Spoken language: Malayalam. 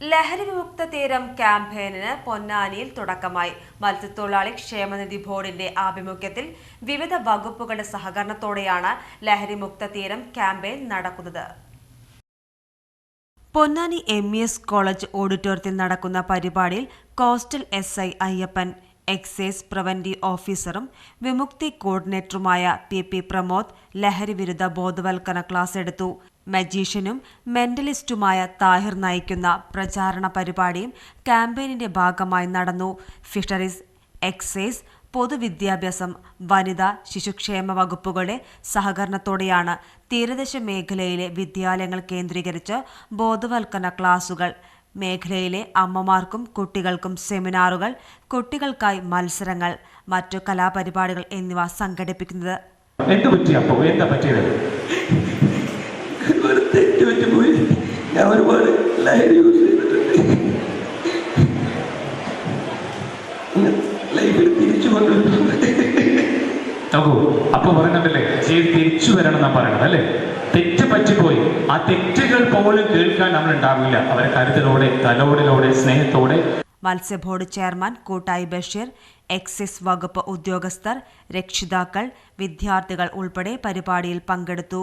ലഹരി വിമുക്ത തീരം ക്യാമ്പയിനിന് പൊന്നാനിയിൽ തുടക്കമായി. മത്സ്യത്തൊഴിലാളി ക്ഷേമനിധി ബോർഡിന്റെ ആഭിമുഖ്യത്തിൽ വിവിധ വകുപ്പുകളുടെ സഹകരണത്തോടെയാണ് ലഹരി മുക്ത തീരം ക്യാമ്പയിൻ നടക്കുന്നത്. പൊന്നാനി എം എസ് കോളേജ് ഓഡിറ്റോറിയത്തിൽ നടക്കുന്ന പരിപാടിയിൽ coastal S I Ayyappan excise preventive ഓഫീസറും വിമുക്തി കോർഡിനേറ്ററുമായ പി പി പ്രമോദ് ലഹരി വിരുദ്ധ ബോധവൽക്കരണ ക്ലാസ് എടുത്തു. മജീഷ്യനും മെന്റലിസ്റ്റുമായ താഹിർ നയിക്കുന്ന പ്രചാരണ പരിപാടിയും ക്യാമ്പയിനിന്റെ ഭാഗമായി നടന്നു. ഫിഷറീസ് എക്സൈസ് പൊതുവിദ്യാഭ്യാസം വനിതാ ശിശുക്ഷേമ വകുപ്പുകളുടെ സഹകരണത്തോടെയാണ് തീരദേശ മേഖലയിലെ വിദ്യാലയങ്ങൾ കേന്ദ്രീകരിച്ച് ബോധവൽക്കരണ ക്ലാസുകൾ. മേഖലയിലെ അമ്മമാർക്കും കുട്ടികൾക്കും സെമിനാറുകൾ കുട്ടികൾക്കായി മത്സരങ്ങൾ മറ്റു കലാപരിപാടികൾ എന്നിവ സംഘടിപ്പിക്കുന്നത് ഒരു തെറ്റ് പറ്റി പോയി ഞാൻ ഒരുപാട് ലഹരി യൂസ് ചെയ്തിട്ടുണ്ട്. ലൈഫിൽ തിരിച്ചു നോക്കൂ അപ്പൊ പറയുന്നുണ്ടല്ലേ ചെയ്ത് തിരിച്ചു വരണം എന്നാ പറയണത് അല്ലേ? തെറ്റ് പറ്റിപ്പോയി. ആ തെറ്റുകൾ പോലും കേൾക്കാൻ നമ്മൾ ഉണ്ടാവില്ല അവരെ കരുതലോടെ തലോടിലോടെ സ്നേഹത്തോടെ. മത്സ്യബോർഡ് ചെയർമാൻ കൂട്ടായി ബഷീർ എക്സൈസ് വകുപ്പ് ഉദ്യോഗസ്ഥർ രക്ഷിതാക്കൾ വിദ്യാർത്ഥികൾ ഉൾപ്പെടെ പരിപാടിയിൽ പങ്കെടുത്തു.